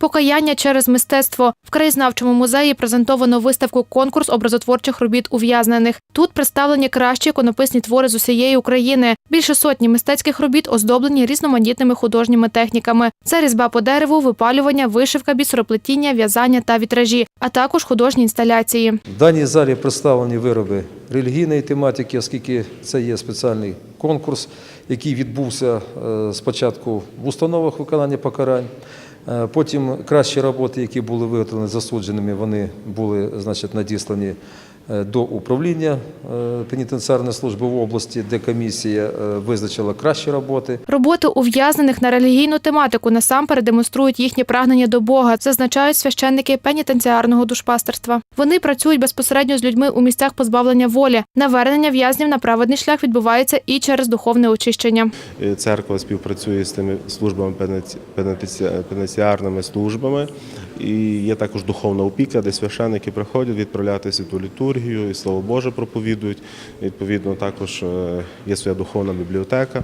Покаяння через мистецтво в краєзнавчому музеї презентовано виставку конкурс образотворчих робіт ув'язнених. Тут представлені кращі іконописні твори з усієї України. Більше сотні мистецьких робіт оздоблені різноманітними художніми техніками. Це різьба по дереву, випалювання, вишивка, бісероплетіння, в'язання та вітражі, а також художні інсталяції. В даній залі представлені вироби релігійної тематики, оскільки це є спеціальний конкурс, який відбувся е, спочатку в установах виконання покарань. Е, Потім кращі роботи, які були виготовлені засудженими, вони були значить, надіслані до управління е, пенітенціарної служби в області, де комісія е, визначила кращі роботи. Роботи ув'язнених на релігійну тематику насамперед демонструють їхнє прагнення до Бога, зазначають священники пенітенціарного душпастерства. Вони працюють безпосередньо з людьми у місцях позбавлення волі. Навернення в'язнів на праведний шлях відбувається і через духовне очищення. Е, Церква співпрацює з тими службами пенітенціарними службами. І є також духовна опіка, де священники приходять відправляти святу літургію і слово Боже проповідують. Відповідно, також е, є своя духовна бібліотека.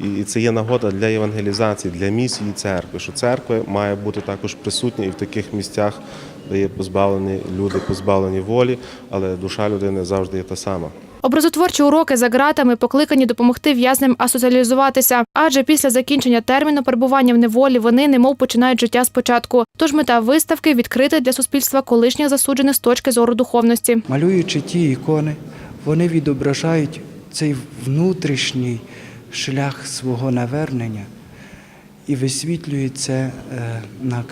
І це є нагода для евангелізації, для місії церкви, що церква має бути також присутня і в таких місцях, де є позбавлені люди, позбавлені волі, але душа людини завжди є та сама. Образотворчі уроки за ґратами покликані допомогти в'язням асоціалізуватися, адже після закінчення терміну перебування в неволі вони немов починають життя спочатку. Тож мета виставки відкрити для суспільства колишніх засуджених з точки зору духовності. Малюючи ті ікони, вони відображають цей внутрішній шлях свого навернення і висвітлюють це е, на,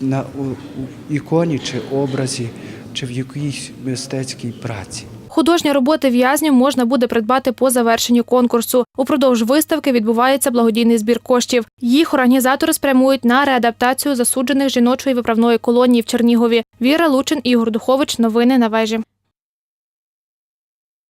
на у- у іконі чи образі, чи в якійсь мистецькій праці. Художні роботи в'язнів можна буде придбати по завершенню конкурсу. Упродовж виставки відбувається благодійний збір коштів. Їх організатори спрямують на реадаптацію засуджених жіночої виправної колонії в Чернігові. Віра Лучин, Ігор Духович. Новини на вежі.